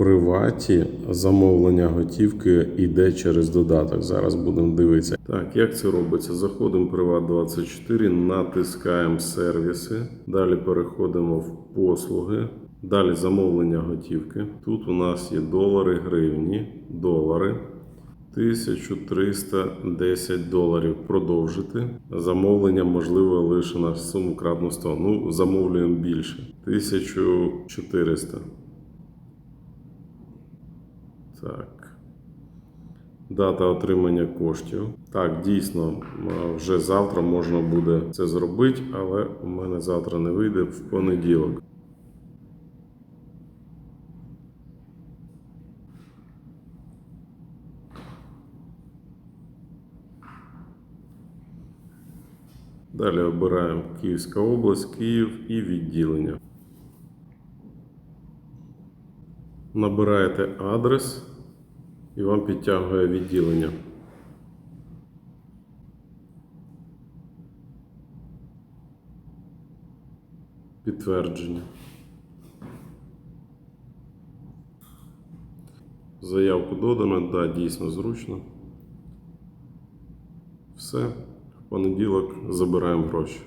приваті замовлення готівки йде через додаток. Зараз будемо дивитися. Так, як це робиться? Заходимо в Приват 24, натискаємо сервіси. Далі переходимо в послуги. Далі замовлення готівки. Тут у нас є долари, гривні, долари. 1310 доларів продовжити. Замовлення можливо лише на суму кратну 100. Ну, замовлюємо більше. 1400. Так. Дата отримання коштів. Так, дійсно, вже завтра можна буде це зробити, але у мене завтра не вийде в понеділок. Далі обираємо Київська область, Київ і відділення. Набираєте адрес і вам підтягує відділення. Підтвердження. Заявку додано, да, дійсно зручно. Все, в понеділок забираємо гроші.